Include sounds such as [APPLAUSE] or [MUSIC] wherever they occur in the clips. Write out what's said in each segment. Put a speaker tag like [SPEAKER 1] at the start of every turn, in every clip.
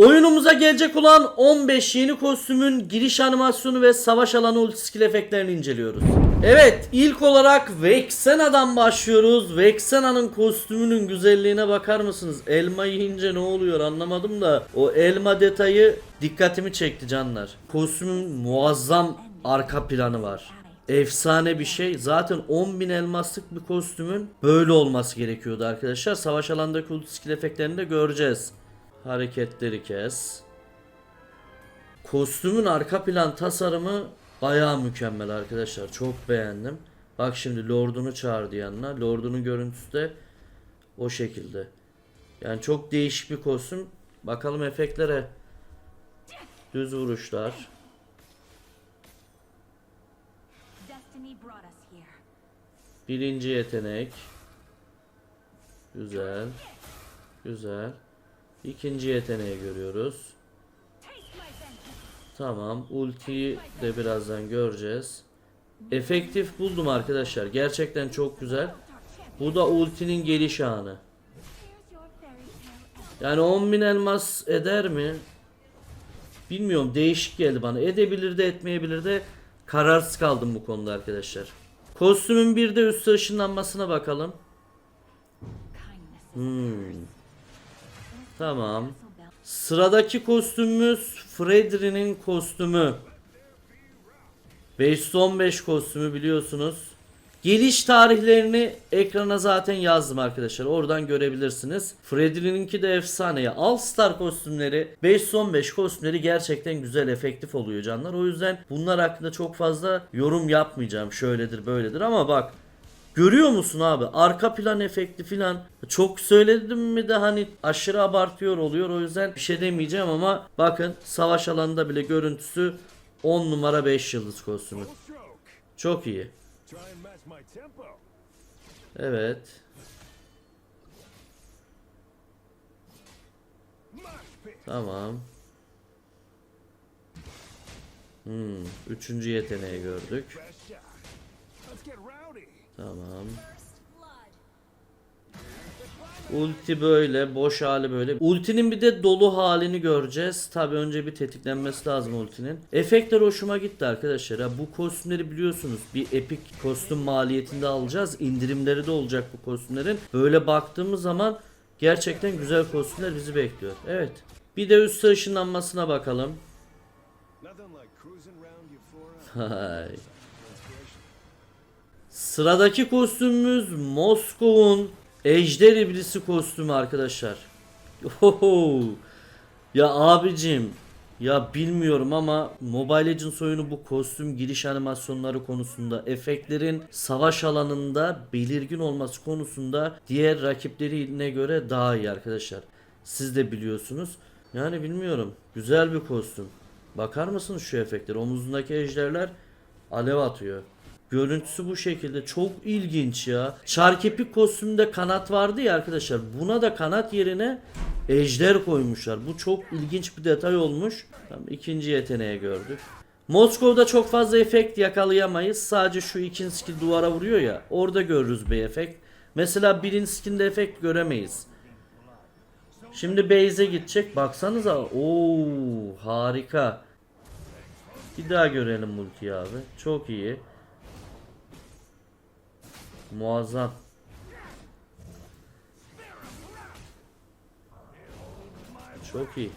[SPEAKER 1] Oyunumuza gelecek olan 15 yeni kostümün giriş animasyonu ve savaş alanı ulti efektlerini inceliyoruz. Evet ilk olarak Vexena'dan başlıyoruz. Vexena'nın kostümünün güzelliğine bakar mısınız? Elma yiyince ne oluyor anlamadım da o elma detayı dikkatimi çekti canlar. Kostümün muazzam arka planı var. Efsane bir şey. Zaten 10.000 elmaslık bir kostümün böyle olması gerekiyordu arkadaşlar. Savaş alandaki ulti efektlerini de göreceğiz. Hareketleri kes. Kostümün arka plan tasarımı bayağı mükemmel arkadaşlar. Çok beğendim. Bak şimdi Lord'unu çağırdı yanına. Lord'unun görüntüsü de o şekilde. Yani çok değişik bir kostüm. Bakalım efektlere. Düz vuruşlar. Birinci yetenek. Güzel. Güzel. İkinci yeteneği görüyoruz. Tamam. Ultiyi de birazdan göreceğiz. Efektif buldum arkadaşlar. Gerçekten çok güzel. Bu da ultinin geliş anı. Yani 10.000 elmas eder mi? Bilmiyorum. Değişik geldi bana. Edebilir de etmeyebilir de kararsız kaldım bu konuda arkadaşlar. Kostümün bir de üstü ışınlanmasına bakalım. Hmm. Tamam. Sıradaki kostümümüz Fredry'nin kostümü. 515 kostümü biliyorsunuz. Geliş tarihlerini ekrana zaten yazdım arkadaşlar. Oradan görebilirsiniz. Freddy'ninki de efsane ya. All Star kostümleri 515 kostümleri gerçekten güzel efektif oluyor canlar. O yüzden bunlar hakkında çok fazla yorum yapmayacağım. Şöyledir böyledir ama bak Görüyor musun abi? Arka plan efekti filan. Çok söyledim mi de hani aşırı abartıyor oluyor. O yüzden bir şey demeyeceğim ama bakın savaş alanında bile görüntüsü 10 numara 5 yıldız kostümü. Çok iyi. Evet. Tamam. Hmm, üçüncü yeteneği gördük. Tamam. Ulti böyle, boş hali böyle. Ultinin bir de dolu halini göreceğiz. Tabi önce bir tetiklenmesi lazım ultinin. Efektler hoşuma gitti arkadaşlar. Ha, bu kostümleri biliyorsunuz bir epik kostüm maliyetinde alacağız. İndirimleri de olacak bu kostümlerin. Böyle baktığımız zaman gerçekten güzel kostümler bizi bekliyor. Evet. Bir de üst ışınlanmasına bakalım. Hay. Sıradaki kostümümüz Moskov'un Ejder İblisi kostümü arkadaşlar. Oho. Ya abicim ya bilmiyorum ama Mobile Legends oyunu bu kostüm giriş animasyonları konusunda efektlerin savaş alanında belirgin olması konusunda diğer rakiplerine göre daha iyi arkadaşlar. Siz de biliyorsunuz. Yani bilmiyorum. Güzel bir kostüm. Bakar mısınız şu efektleri? Omuzundaki ejderler alev atıyor. Görüntüsü bu şekilde çok ilginç ya. Çarkepik kostümde kanat vardı ya arkadaşlar. Buna da kanat yerine ejder koymuşlar. Bu çok ilginç bir detay olmuş. Tamam, ikinci yeteneği gördük. Moskov'da çok fazla efekt yakalayamayız. Sadece şu ikinci skill duvara vuruyor ya. Orada görürüz bir efekt. Mesela birinci skill'de efekt göremeyiz. Şimdi base'e gidecek. Baksanıza. Oo harika. Bir daha görelim multiyi abi. Çok iyi. Muazzam. Çok iyi.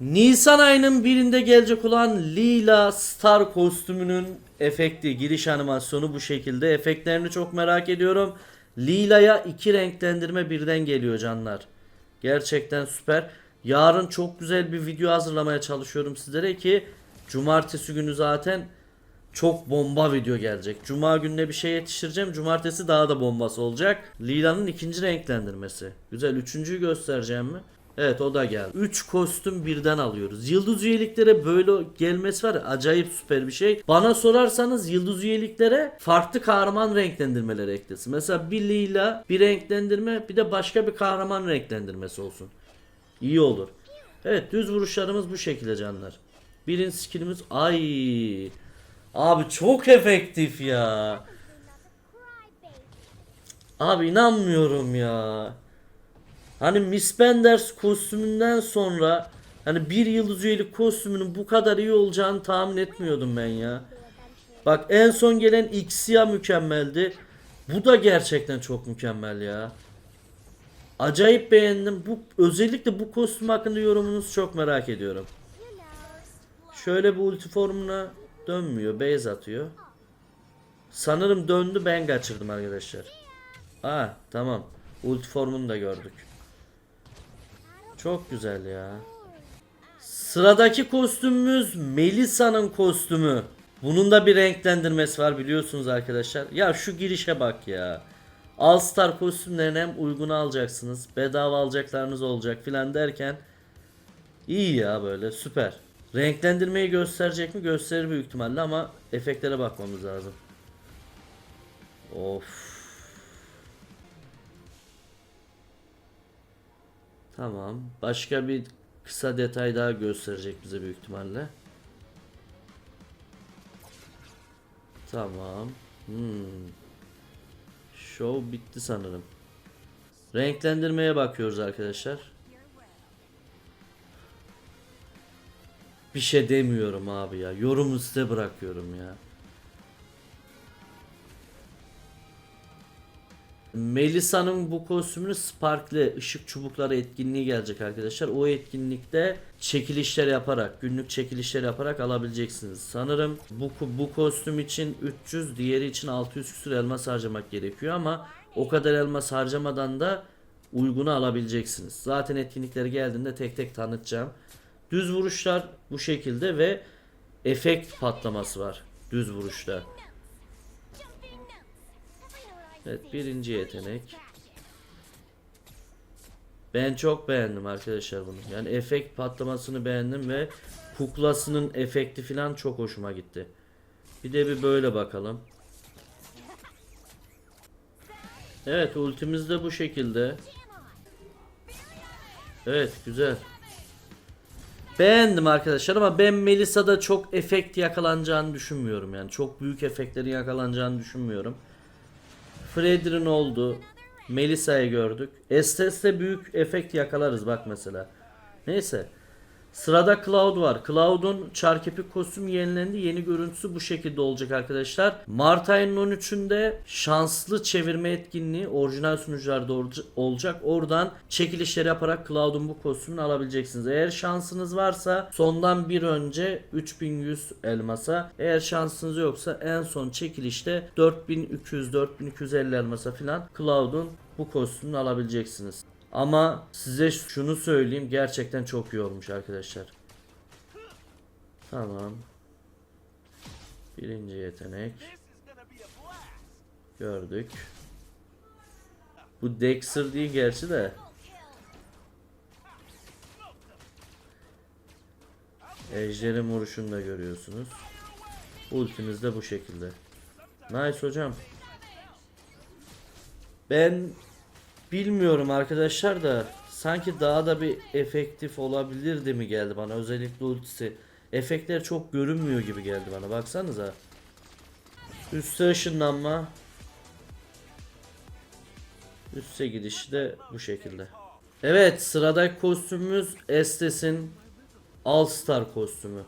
[SPEAKER 1] Nisan ayının birinde gelecek olan Lila Star kostümünün efekti, giriş animasyonu bu şekilde. Efektlerini çok merak ediyorum. Lila'ya iki renklendirme birden geliyor canlar. Gerçekten süper. Yarın çok güzel bir video hazırlamaya çalışıyorum sizlere ki cumartesi günü zaten çok bomba video gelecek. Cuma gününe bir şey yetiştireceğim. Cumartesi daha da bombası olacak. Lila'nın ikinci renklendirmesi. Güzel. Üçüncüyü göstereceğim mi? Evet o da geldi. 3 kostüm birden alıyoruz. Yıldız üyeliklere böyle gelmesi var acayip süper bir şey. Bana sorarsanız yıldız üyeliklere farklı kahraman renklendirmeleri eklesin. Mesela bir lila bir renklendirme bir de başka bir kahraman renklendirmesi olsun. İyi olur. Evet düz vuruşlarımız bu şekilde canlar. Birinci skillimiz ay Abi çok efektif ya. Abi inanmıyorum ya. Hani Miss Benders kostümünden sonra Hani bir yıldız üyelik kostümünün bu kadar iyi olacağını tahmin etmiyordum ben ya. Bak en son gelen Xia mükemmeldi. Bu da gerçekten çok mükemmel ya. Acayip beğendim. Bu özellikle bu kostüm hakkında yorumunuzu çok merak ediyorum. Şöyle bu ulti formuna dönmüyor. Base atıyor. Sanırım döndü ben kaçırdım arkadaşlar. Aa tamam. Ulti formunu da gördük. Çok güzel ya. Sıradaki kostümümüz Melisa'nın kostümü. Bunun da bir renklendirmesi var biliyorsunuz arkadaşlar. Ya şu girişe bak ya. All Star kostümlerini hem uygun alacaksınız. Bedava alacaklarınız olacak filan derken iyi ya böyle süper. Renklendirmeyi gösterecek mi? Gösterir büyük ihtimalle ama efektlere bakmamız lazım. Of. Tamam. Başka bir kısa detay daha gösterecek bize büyük ihtimalle. Tamam. Hmm. Show bitti sanırım. Renklendirmeye bakıyoruz arkadaşlar. Bir şey demiyorum abi ya. Yorumu size bırakıyorum ya. Melisa'nın bu kostümünü Sparkle ışık çubukları etkinliği gelecek arkadaşlar. O etkinlikte çekilişler yaparak, günlük çekilişler yaparak alabileceksiniz. Sanırım bu bu kostüm için 300, diğeri için 600 küsur elmas harcamak gerekiyor ama o kadar elmas harcamadan da uygunu alabileceksiniz. Zaten etkinlikleri geldiğinde tek tek tanıtacağım. Düz vuruşlar bu şekilde ve efekt patlaması var düz vuruşta. Evet birinci yetenek. Ben çok beğendim arkadaşlar bunu. Yani efekt patlamasını beğendim ve kuklasının efekti falan çok hoşuma gitti. Bir de bir böyle bakalım. Evet ultimiz de bu şekilde. Evet güzel. Beğendim arkadaşlar ama ben Melisa'da çok efekt yakalanacağını düşünmüyorum yani. Çok büyük efektlerin yakalanacağını düşünmüyorum. Fredrin oldu. Melisa'yı gördük. Estes'te büyük efekt yakalarız bak mesela. Neyse. Sırada Cloud var. Cloud'un çarkepik kostüm yenilendi. Yeni görüntüsü bu şekilde olacak arkadaşlar. Mart ayının 13'ünde şanslı çevirme etkinliği orijinal sunucularda olacak. Oradan çekilişler yaparak Cloud'un bu kostümünü alabileceksiniz. Eğer şansınız varsa sondan bir önce 3100 elmasa. Eğer şansınız yoksa en son çekilişte 4200-4250 elmasa filan Cloud'un bu kostümünü alabileceksiniz. Ama size şunu söyleyeyim gerçekten çok iyi olmuş arkadaşlar. Tamam. Birinci yetenek. Gördük. Bu Dexter değil gerçi de. Ejder'in vuruşunu da görüyorsunuz. Ultimiz de bu şekilde. Nice hocam. Ben Bilmiyorum arkadaşlar da sanki daha da bir efektif olabilirdi mi geldi bana özellikle ultisi. Efektler çok görünmüyor gibi geldi bana baksanıza. Üste ışınlanma. Üste gidişi de bu şekilde. Evet sıradaki kostümümüz Estes'in All Star kostümü.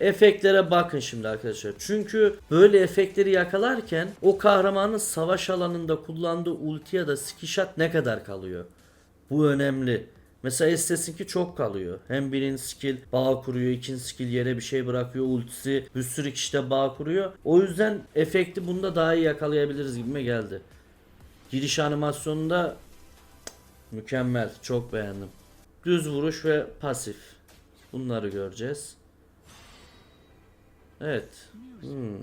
[SPEAKER 1] Efektlere bakın şimdi arkadaşlar. Çünkü böyle efektleri yakalarken o kahramanın savaş alanında kullandığı ulti ya da shot ne kadar kalıyor? Bu önemli. Mesela Estes'inki çok kalıyor. Hem birinci skill bağ kuruyor, ikinci skill yere bir şey bırakıyor, ultisi bir sürü kişide bağ kuruyor. O yüzden efekti bunda daha iyi yakalayabiliriz gibime geldi. Giriş animasyonunda mükemmel, çok beğendim. Düz vuruş ve pasif. Bunları göreceğiz. Evet. Hmm.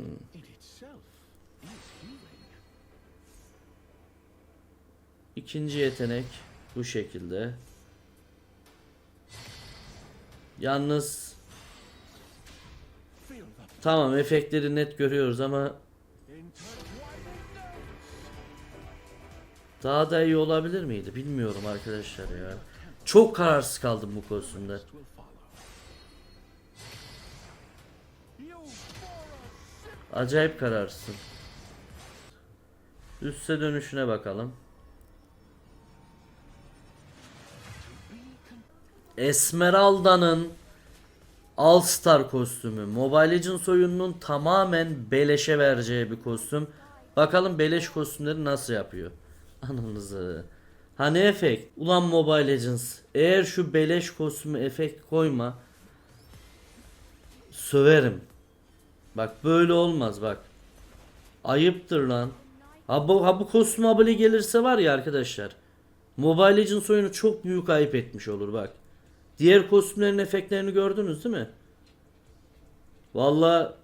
[SPEAKER 1] İkinci yetenek bu şekilde. Yalnız Tamam efektleri net görüyoruz ama daha da iyi olabilir miydi bilmiyorum arkadaşlar ya. Çok kararsız kaldım bu kostümde. Acayip kararsın. Üste dönüşüne bakalım. Esmeralda'nın All Star kostümü. Mobile Legends oyununun tamamen beleşe vereceği bir kostüm. Bakalım beleş kostümleri nasıl yapıyor. [LAUGHS] Ananızı. Hani efekt? Ulan Mobile Legends. Eğer şu beleş kostümü efekt koyma. Söverim. Bak böyle olmaz bak. Ayıptır lan. Ha bu, ha bu kostüm abone gelirse var ya arkadaşlar. Mobile Legends oyunu çok büyük ayıp etmiş olur bak. Diğer kostümlerin efektlerini gördünüz değil mi? Valla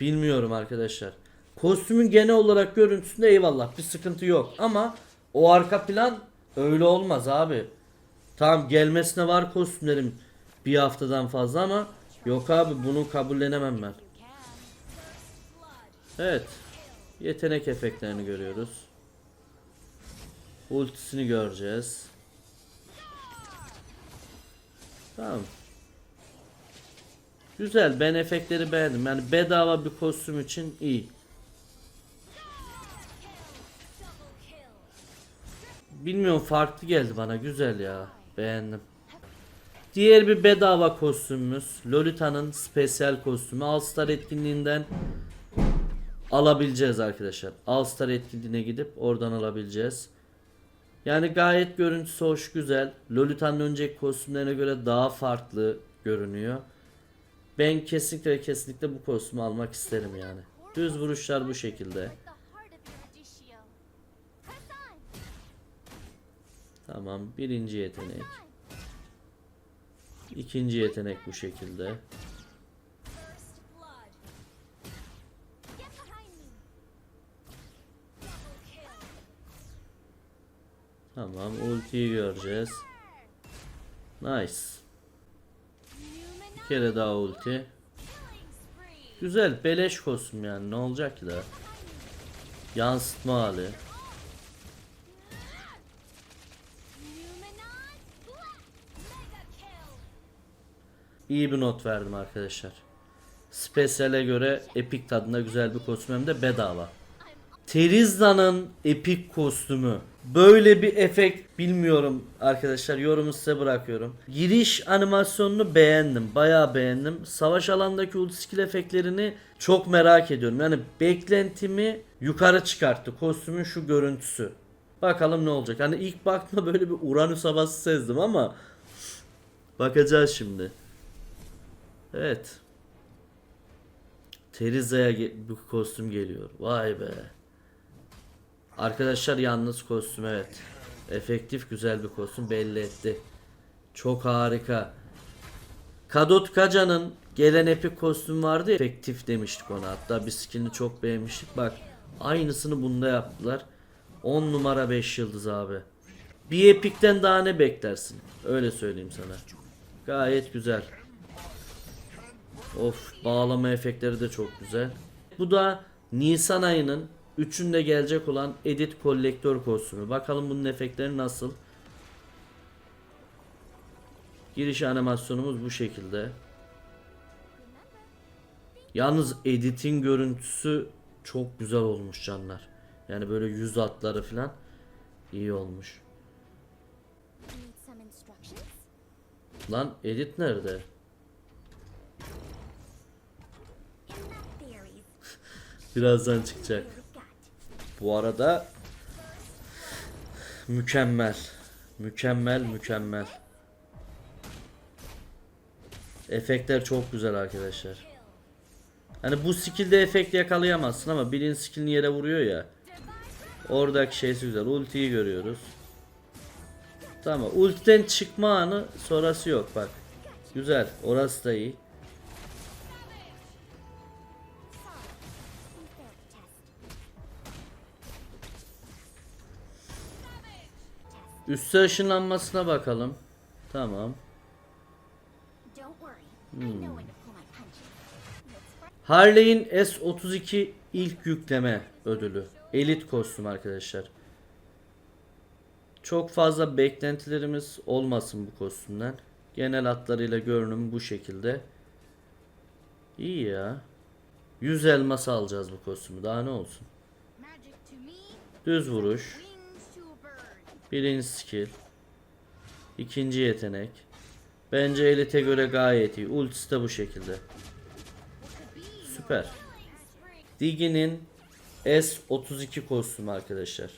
[SPEAKER 1] bilmiyorum arkadaşlar. Kostümün genel olarak görüntüsünde eyvallah bir sıkıntı yok ama o arka plan öyle olmaz abi. Tamam gelmesine var kostümlerim bir haftadan fazla ama yok abi bunu kabullenemem ben. Evet. Yetenek efektlerini görüyoruz. Ultisini göreceğiz. Tamam. Güzel. Ben efektleri beğendim. Yani bedava bir kostüm için iyi. Bilmiyorum farklı geldi bana. Güzel ya. Beğendim. Diğer bir bedava kostümümüz. Lolita'nın spesiyel kostümü. All Star etkinliğinden alabileceğiz arkadaşlar. All Star etkinliğine gidip oradan alabileceğiz. Yani gayet görüntüsü hoş güzel. Lolita'nın önceki kostümlerine göre daha farklı görünüyor. Ben kesinlikle kesinlikle bu kostümü almak isterim yani. Düz vuruşlar bu şekilde. Tamam birinci yetenek. İkinci yetenek bu şekilde. Tamam ultiyi göreceğiz. Nice. Bir kere daha ulti. Güzel beleş kostüm yani ne olacak ki daha. Yansıtma hali. İyi bir not verdim arkadaşlar. Spesiyale göre epik tadında güzel bir kostüm hem de bedava. Terizla'nın epik kostümü. Böyle bir efekt bilmiyorum arkadaşlar. Yorumu size bırakıyorum. Giriş animasyonunu beğendim. Bayağı beğendim. Savaş alandaki ulti skill efektlerini çok merak ediyorum. Yani beklentimi yukarı çıkarttı. Kostümün şu görüntüsü. Bakalım ne olacak. Hani ilk baktığımda böyle bir Uranüs havası sezdim ama bakacağız şimdi. Evet. Teriza'ya bu kostüm geliyor. Vay be. Arkadaşlar yalnız kostüm evet. Efektif güzel bir kostüm belli etti. Çok harika. Kadot Kaca'nın gelen epik kostüm vardı ya efektif demiştik ona. Hatta bir skinini çok beğenmiştik. Bak aynısını bunda yaptılar. 10 numara 5 yıldız abi. Bir epikten daha ne beklersin? Öyle söyleyeyim sana. Gayet güzel. Of bağlama efektleri de çok güzel. Bu da Nisan ayının 3'ünde gelecek olan Edit Kolektör kostümü. Bakalım bunun efektleri nasıl. Giriş animasyonumuz bu şekilde. Yalnız Edit'in görüntüsü çok güzel olmuş canlar. Yani böyle yüz hatları falan iyi olmuş. Lan Edit nerede? [LAUGHS] Birazdan çıkacak. Bu arada mükemmel. Mükemmel mükemmel. Efektler çok güzel arkadaşlar. Hani bu skill'de efekt yakalayamazsın ama birin skill'ini yere vuruyor ya. Oradaki şeysi güzel. Ultiyi görüyoruz. Tamam. Ultiden çıkma anı sonrası yok bak. Güzel. Orası da iyi. Üste ışınlanmasına bakalım. Tamam. Harley'in S32 ilk yükleme ödülü. Elit kostüm arkadaşlar. Çok fazla beklentilerimiz olmasın bu kostümden. Genel hatlarıyla görünüm bu şekilde. İyi ya. 100 elmas alacağız bu kostümü. Daha ne olsun. Düz vuruş. Birinci skill. İkinci yetenek. Bence elite göre gayet iyi. Ultisi de bu şekilde. Süper. Digi'nin S32 kostümü arkadaşlar.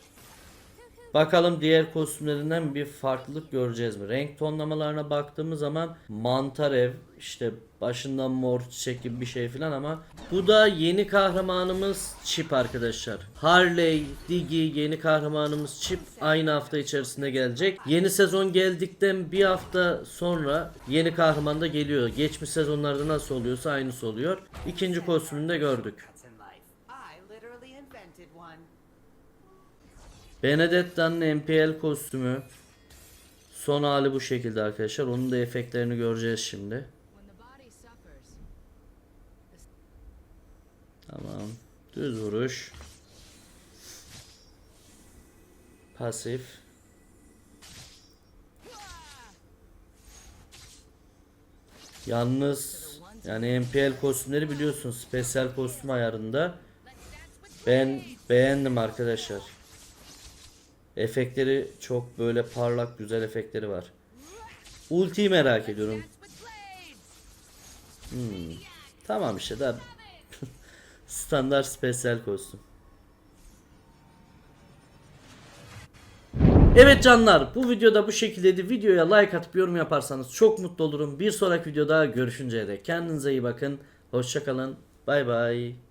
[SPEAKER 1] Bakalım diğer kostümlerinden bir farklılık göreceğiz mi? Renk tonlamalarına baktığımız zaman mantar ev, işte başından mor çiçek gibi bir şey filan ama bu da yeni kahramanımız Chip arkadaşlar. Harley, Diggy yeni kahramanımız Chip aynı hafta içerisinde gelecek. Yeni sezon geldikten bir hafta sonra yeni kahraman da geliyor. Geçmiş sezonlarda nasıl oluyorsa aynısı oluyor. İkinci kostümünü de gördük. Benedetta'nın MPL kostümü son hali bu şekilde arkadaşlar. Onun da efektlerini göreceğiz şimdi. Tamam. Düz vuruş. Pasif. Yalnız yani MPL kostümleri biliyorsun spesyal kostüm ayarında. Ben beğendim arkadaşlar. Efektleri çok böyle parlak güzel efektleri var. Ultiyi merak ediyorum. Hmm. Tamam işte da [LAUGHS] standart spesyal kostüm. Evet canlar bu videoda bu şekildeydi. Videoya like atıp yorum yaparsanız çok mutlu olurum. Bir sonraki videoda görüşünceye dek kendinize iyi bakın. Hoşçakalın. Bay bay.